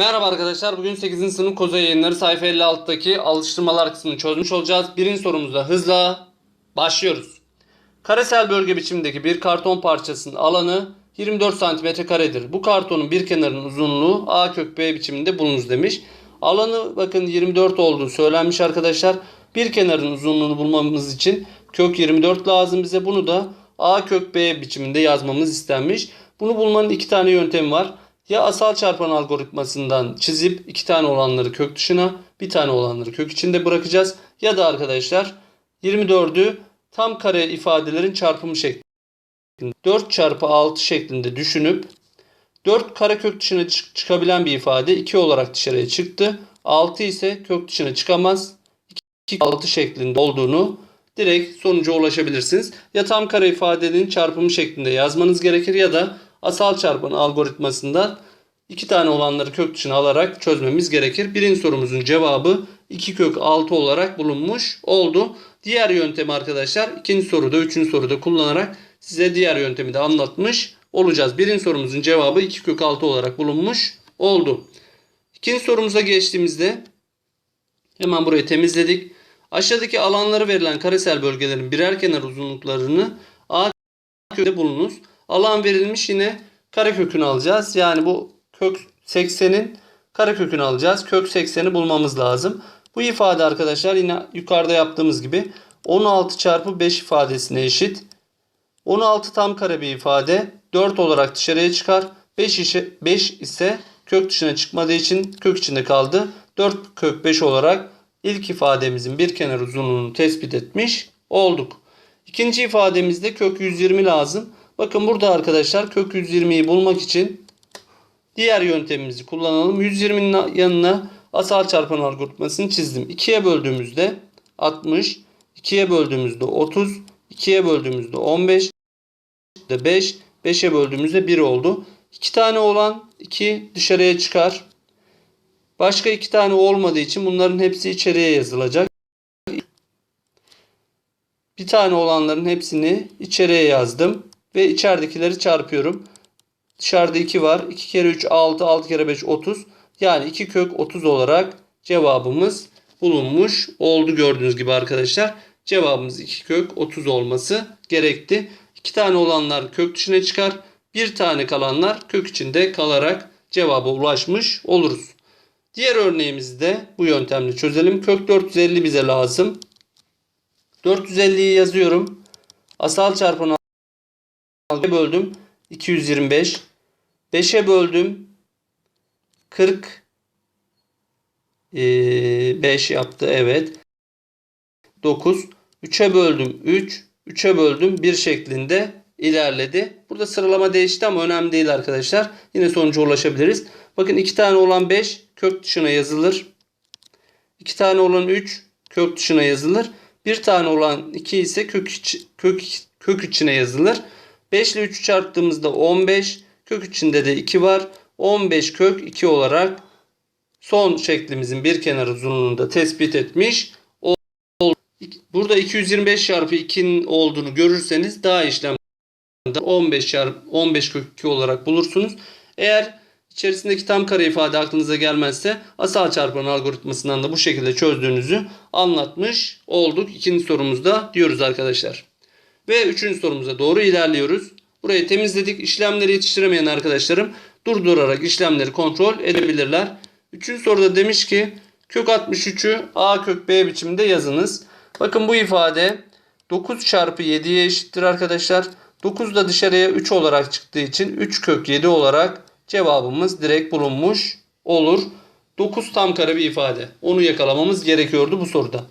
Merhaba arkadaşlar. Bugün 8. sınıf koza yayınları sayfa 56'daki alıştırmalar kısmını çözmüş olacağız. Birinci sorumuzda hızla başlıyoruz. Karesel bölge biçimindeki bir karton parçasının alanı 24 cm karedir. Bu kartonun bir kenarının uzunluğu A kök B biçiminde bulunuz demiş. Alanı bakın 24 olduğu söylenmiş arkadaşlar. Bir kenarın uzunluğunu bulmamız için kök 24 lazım bize. Bunu da A kök B biçiminde yazmamız istenmiş. Bunu bulmanın iki tane yöntemi var. Ya asal çarpan algoritmasından çizip iki tane olanları kök dışına bir tane olanları kök içinde bırakacağız. Ya da arkadaşlar 24'ü tam kare ifadelerin çarpımı şeklinde 4 çarpı 6 şeklinde düşünüp 4 kare kök dışına çık- çıkabilen bir ifade 2 olarak dışarıya çıktı. 6 ise kök dışına çıkamaz. 2 6 şeklinde olduğunu direkt sonuca ulaşabilirsiniz. Ya tam kare ifadenin çarpımı şeklinde yazmanız gerekir ya da asal çarpan algoritmasından iki tane olanları kök dışına alarak çözmemiz gerekir. Birinci sorumuzun cevabı 2 kök 6 olarak bulunmuş oldu. Diğer yöntemi arkadaşlar ikinci soruda, üçüncü soruda kullanarak size diğer yöntemi de anlatmış olacağız. Birinci sorumuzun cevabı 2 kök 6 olarak bulunmuş oldu. İkinci sorumuza geçtiğimizde hemen burayı temizledik. Aşağıdaki alanları verilen karesel bölgelerin birer kenar uzunluklarını A kökte bulunuz. Alan verilmiş yine karekökünü alacağız. Yani bu kök 80'in karekökünü alacağız. Kök 80'i bulmamız lazım. Bu ifade arkadaşlar yine yukarıda yaptığımız gibi 16 çarpı 5 ifadesine eşit. 16 tam kare bir ifade 4 olarak dışarıya çıkar. 5 ise, 5 ise kök dışına çıkmadığı için kök içinde kaldı. 4 kök 5 olarak ilk ifademizin bir kenar uzunluğunu tespit etmiş olduk. İkinci ifademizde kök 120 lazım. Bakın burada arkadaşlar kök 120'yi bulmak için diğer yöntemimizi kullanalım. 120'nin yanına asal çarpan algoritmasını çizdim. 2'ye böldüğümüzde 60, 2'ye böldüğümüzde 30, 2'ye böldüğümüzde 15, de 5, 5'e böldüğümüzde 1 oldu. 2 tane olan 2 dışarıya çıkar. Başka 2 tane olmadığı için bunların hepsi içeriye yazılacak. Bir tane olanların hepsini içeriye yazdım. Ve içeridekileri çarpıyorum. Dışarıda 2 var. 2 kere 3 6, 6 kere 5 30. Yani 2 kök 30 olarak cevabımız bulunmuş oldu gördüğünüz gibi arkadaşlar. Cevabımız 2 kök 30 olması gerekti. 2 tane olanlar kök dışına çıkar. Bir tane kalanlar kök içinde kalarak cevaba ulaşmış oluruz. Diğer örneğimizi de bu yöntemle çözelim. Kök 450 bize lazım. 450'yi yazıyorum. Asal çarpanı böldüm. 225. 5'e böldüm. 40 5 yaptı. Evet. 9. 3'e böldüm 3. 3'e böldüm 1 şeklinde ilerledi. Burada sıralama değişti ama önemli değil arkadaşlar. Yine sonuca ulaşabiliriz. Bakın 2 tane olan 5 kök dışına yazılır. 2 tane olan 3 kök dışına yazılır. 1 tane olan 2 ise kök, iç, kök, kök içine yazılır. 5 ile 3'ü çarptığımızda 15. Kök içinde de 2 var. 15 kök 2 olarak son şeklimizin bir kenar uzunluğunu da tespit etmiş. Burada 225 çarpı 2'nin olduğunu görürseniz daha işlem 15 çarpı 15 kök 2 olarak bulursunuz. Eğer içerisindeki tam kare ifade aklınıza gelmezse asal çarpan algoritmasından da bu şekilde çözdüğünüzü anlatmış olduk. İkinci sorumuzda diyoruz arkadaşlar. Ve üçüncü sorumuza doğru ilerliyoruz. Burayı temizledik. İşlemleri yetiştiremeyen arkadaşlarım durdurarak işlemleri kontrol edebilirler. Üçüncü soruda demiş ki kök 63'ü a kök b biçiminde yazınız. Bakın bu ifade 9 çarpı 7'ye eşittir arkadaşlar. 9 da dışarıya 3 olarak çıktığı için 3 kök 7 olarak cevabımız direkt bulunmuş olur. 9 tam kare bir ifade. Onu yakalamamız gerekiyordu bu soruda.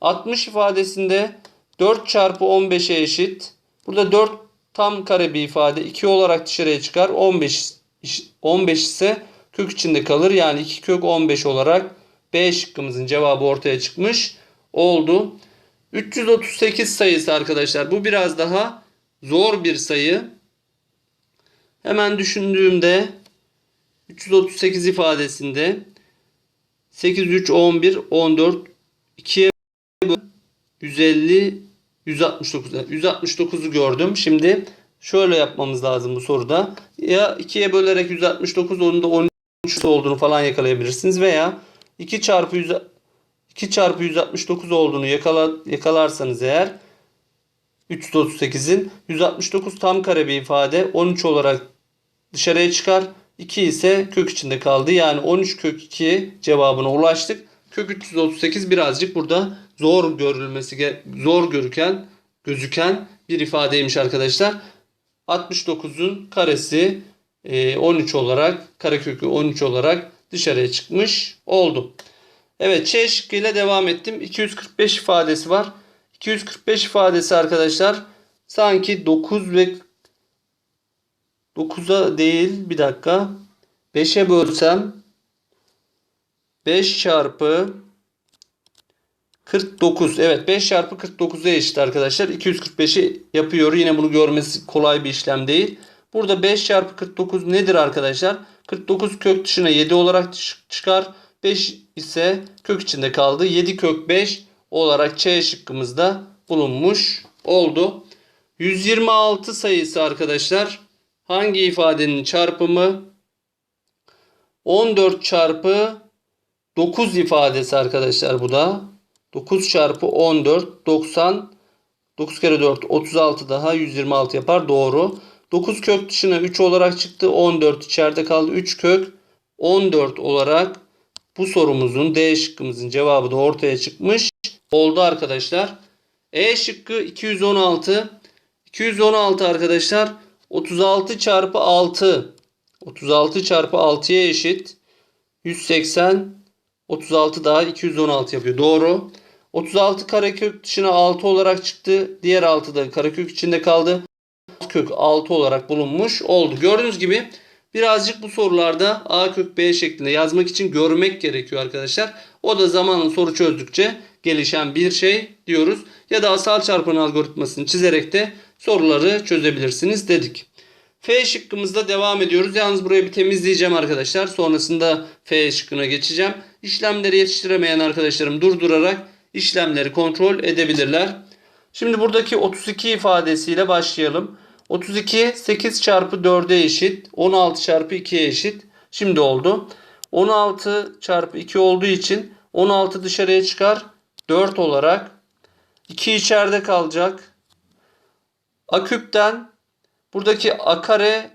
60 ifadesinde 4 çarpı 15'e eşit. Burada 4 tam kare bir ifade. 2 olarak dışarıya çıkar. 15 15 ise kök içinde kalır. Yani 2 kök 15 olarak B şıkkımızın cevabı ortaya çıkmış oldu. 338 sayısı arkadaşlar. Bu biraz daha zor bir sayı. Hemen düşündüğümde 338 ifadesinde 8, 3, 11, 14, 2'ye 150, 169. 169'u gördüm. Şimdi şöyle yapmamız lazım bu soruda. Ya 2'ye bölerek 169 onu da 13 3 olduğunu falan yakalayabilirsiniz. Veya 2 çarpı 100 2 çarpı 169 olduğunu yakala, yakalarsanız eğer 338'in 169 tam kare bir ifade 13 olarak dışarıya çıkar. 2 ise kök içinde kaldı. Yani 13 kök 2 cevabına ulaştık. Kök 338 birazcık burada zor görülmesi zor görüken gözüken bir ifadeymiş arkadaşlar. 69'un karesi e, 13 olarak karekökü 13 olarak dışarıya çıkmış oldu. Evet Ç şıkkıyla devam ettim. 245 ifadesi var. 245 ifadesi arkadaşlar sanki 9 ve 9'a değil bir dakika 5'e bölsem 5 çarpı 49 evet 5 çarpı 49'a eşit arkadaşlar. 245'i yapıyor. Yine bunu görmesi kolay bir işlem değil. Burada 5 çarpı 49 nedir arkadaşlar? 49 kök dışına 7 olarak çıkar. 5 ise kök içinde kaldı. 7 kök 5 olarak Ç şıkkımızda bulunmuş oldu. 126 sayısı arkadaşlar. Hangi ifadenin çarpımı? 14 çarpı 9 ifadesi arkadaşlar bu da. 9 çarpı 14 90 9 kere 4 36 daha 126 yapar. Doğru. 9 kök dışına 3 olarak çıktı. 14 içeride kaldı. 3 kök 14 olarak bu sorumuzun D şıkkımızın cevabı da ortaya çıkmış oldu arkadaşlar. E şıkkı 216. 216 arkadaşlar 36 çarpı 6 36 çarpı 6'ya eşit 180 36 daha 216 yapıyor. Doğru. 36 karekök dışına 6 olarak çıktı. Diğer 6 da karekök içinde kaldı. Kök 6 olarak bulunmuş oldu. Gördüğünüz gibi birazcık bu sorularda A kök B şeklinde yazmak için görmek gerekiyor arkadaşlar. O da zamanın soru çözdükçe gelişen bir şey diyoruz. Ya da asal çarpan algoritmasını çizerek de soruları çözebilirsiniz dedik. F şıkkımızda devam ediyoruz. Yalnız burayı bir temizleyeceğim arkadaşlar. Sonrasında F şıkkına geçeceğim. İşlemleri yetiştiremeyen arkadaşlarım durdurarak işlemleri kontrol edebilirler. Şimdi buradaki 32 ifadesiyle başlayalım. 32 8 çarpı 4'e eşit. 16 çarpı 2'ye eşit. Şimdi oldu. 16 çarpı 2 olduğu için 16 dışarıya çıkar. 4 olarak. 2 içeride kalacak. A küpten Buradaki a kare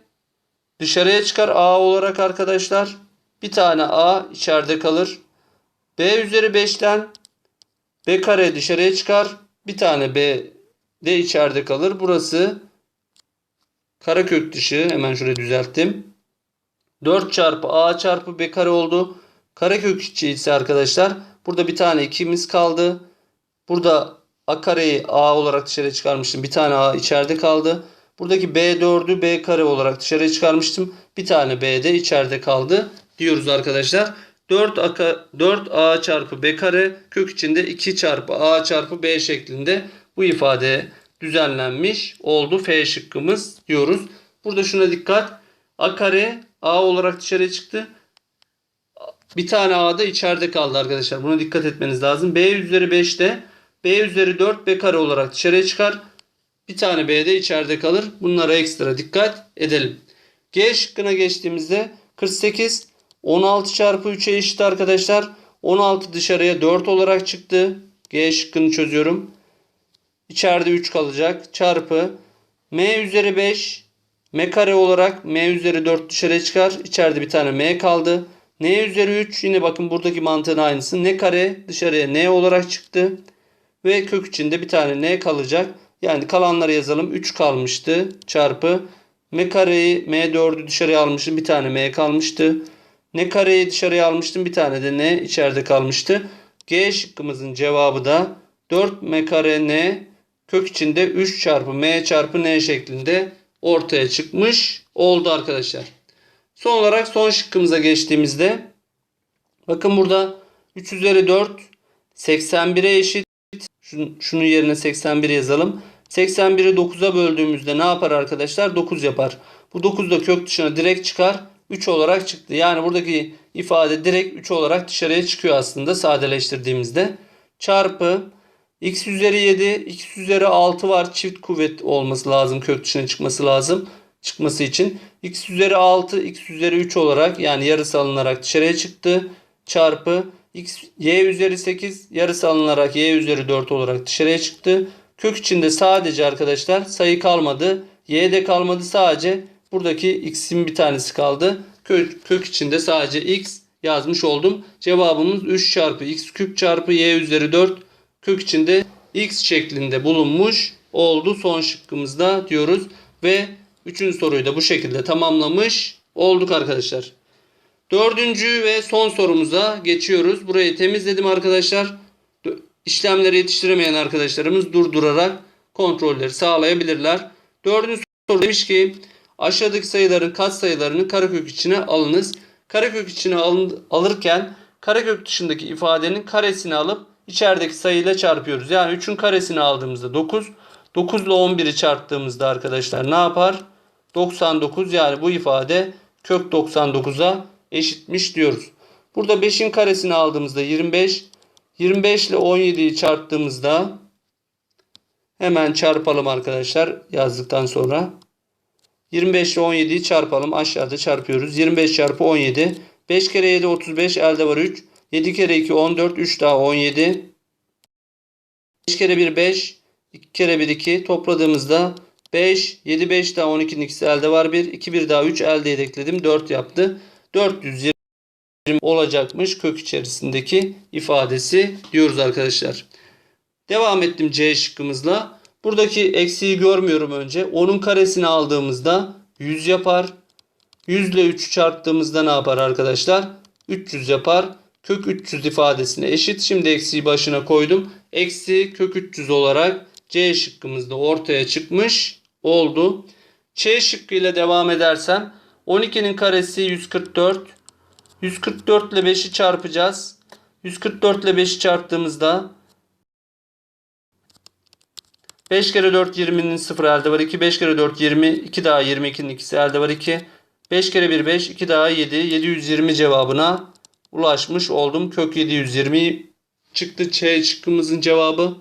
dışarıya çıkar a olarak arkadaşlar. Bir tane a içeride kalır. b üzeri 5'ten b kare dışarıya çıkar. Bir tane b de içeride kalır. Burası karekök dışı. Hemen şurayı düzelttim. 4 çarpı a çarpı b kare oldu. Karekök içi ise arkadaşlar burada bir tane 2'miz kaldı. Burada a kareyi a olarak dışarıya çıkarmıştım. Bir tane a içeride kaldı. Buradaki B4'ü B kare olarak dışarıya çıkarmıştım. Bir tane B de içeride kaldı diyoruz arkadaşlar. 4A, 4A çarpı B kare kök içinde 2 çarpı A çarpı B şeklinde bu ifade düzenlenmiş oldu. F şıkkımız diyoruz. Burada şuna dikkat. A kare A olarak dışarıya çıktı. Bir tane A da içeride kaldı arkadaşlar. Buna dikkat etmeniz lazım. B üzeri 5'te B üzeri 4 B kare olarak dışarıya çıkar. Bir tane B de içeride kalır. Bunlara ekstra dikkat edelim. G şıkkına geçtiğimizde 48 16 çarpı 3'e eşit arkadaşlar. 16 dışarıya 4 olarak çıktı. G şıkkını çözüyorum. İçeride 3 kalacak. Çarpı M üzeri 5 M kare olarak M üzeri 4 dışarıya çıkar. İçeride bir tane M kaldı. N üzeri 3 yine bakın buradaki mantığın aynısı. N kare dışarıya N olarak çıktı. Ve kök içinde bir tane N kalacak. Yani kalanları yazalım. 3 kalmıştı. Çarpı m kareyi m4'ü dışarıya almıştım. Bir tane m kalmıştı. N kareyi dışarıya almıştım. Bir tane de n içeride kalmıştı. G şıkkımızın cevabı da 4 m kare n kök içinde 3 çarpı m çarpı n şeklinde ortaya çıkmış oldu arkadaşlar. Son olarak son şıkkımıza geçtiğimizde bakın burada 3 üzeri 4 81'e eşit şunun yerine 81 yazalım. 81'i 9'a böldüğümüzde ne yapar arkadaşlar? 9 yapar. Bu 9 da kök dışına direkt çıkar. 3 olarak çıktı. Yani buradaki ifade direkt 3 olarak dışarıya çıkıyor aslında sadeleştirdiğimizde. Çarpı x üzeri 7, x üzeri 6 var. Çift kuvvet olması lazım. Kök dışına çıkması lazım. Çıkması için. x üzeri 6 x üzeri 3 olarak yani yarısı alınarak dışarıya çıktı. Çarpı x y üzeri 8 yarısı alınarak y üzeri 4 olarak dışarıya çıktı. Kök içinde sadece arkadaşlar sayı kalmadı. Y de kalmadı sadece buradaki x'in bir tanesi kaldı. Kök, kök içinde sadece x yazmış oldum. Cevabımız 3 çarpı x küp çarpı y üzeri 4 kök içinde x şeklinde bulunmuş oldu son şıkkımızda diyoruz. Ve üçüncü soruyu da bu şekilde tamamlamış olduk arkadaşlar. Dördüncü ve son sorumuza geçiyoruz. Burayı temizledim arkadaşlar. İşlemleri yetiştiremeyen arkadaşlarımız durdurarak kontrolleri sağlayabilirler. Dördüncü soru demiş ki aşağıdaki sayıların katsayılarını karekök içine alınız. Karekök içine alırken karekök dışındaki ifadenin karesini alıp içerideki sayıyla çarpıyoruz. Yani 3'ün karesini aldığımızda 9. 9 ile 11'i çarptığımızda arkadaşlar ne yapar? 99 yani bu ifade kök 99'a eşitmiş diyoruz. Burada 5'in karesini aldığımızda 25. 25 ile 17'yi çarptığımızda hemen çarpalım arkadaşlar yazdıktan sonra. 25 ile 17'yi çarpalım. Aşağıda çarpıyoruz. 25 çarpı 17. 5 kere 7 35 elde var 3. 7 kere 2 14. 3 daha 17. 5 kere 1 5. 2 kere 1 2. Topladığımızda 5. 7 5 daha 12'nin ikisi elde var 1. 2 1 daha 3 elde ekledim. 4 yaptı. 420 olacakmış kök içerisindeki ifadesi diyoruz arkadaşlar. Devam ettim C şıkkımızla. Buradaki eksiği görmüyorum önce. Onun karesini aldığımızda 100 yapar. 100 ile 3'ü çarptığımızda ne yapar arkadaşlar? 300 yapar. Kök 300 ifadesine eşit. Şimdi eksiği başına koydum. Eksi kök 300 olarak C şıkkımızda ortaya çıkmış oldu. Ç şıkkıyla devam edersem 12'nin karesi 144. 144 ile 5'i çarpacağız. 144 ile 5'i çarptığımızda 5 kere 4 20'nin 0 elde var 2. 5 kere 4 20. 2 daha 22'nin ikisi elde var 2. 5 kere 1 5. 2 daha 7. 720 cevabına ulaşmış oldum. Kök 720 çıktı. Ç şıkkımızın cevabı.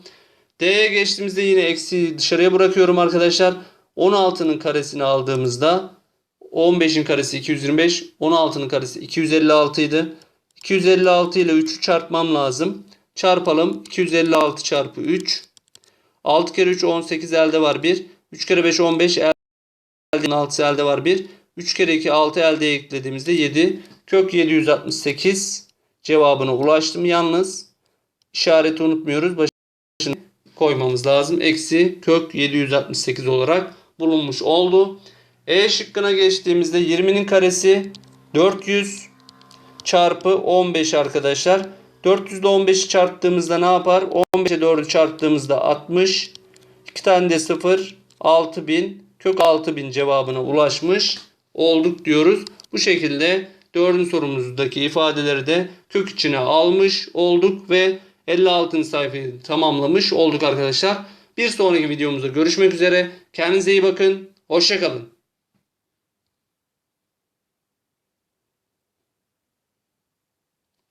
D'ye geçtiğimizde yine eksi dışarıya bırakıyorum arkadaşlar. 16'nın karesini aldığımızda 15'in karesi 225. 16'nın karesi 256 idi. 256 ile 3'ü çarpmam lazım. Çarpalım. 256 çarpı 3. 6 kere 3 18 elde var 1. 3 kere 5 15 elde 6 elde var 1. 3 kere 2 6 elde eklediğimizde 7. Kök 768 cevabına ulaştım. Yalnız işareti unutmuyoruz. Başına koymamız lazım. Eksi kök 768 olarak bulunmuş oldu. E şıkkına geçtiğimizde 20'nin karesi 400 çarpı 15 arkadaşlar. 400 ile 15'i çarptığımızda ne yapar? 15'e 4'ü çarptığımızda 60. 2 tane de 0. 6000. Kök 6000 cevabına ulaşmış olduk diyoruz. Bu şekilde dördüncü sorumuzdaki ifadeleri de kök içine almış olduk ve 56. sayfayı tamamlamış olduk arkadaşlar. Bir sonraki videomuzda görüşmek üzere. Kendinize iyi bakın. Hoşçakalın.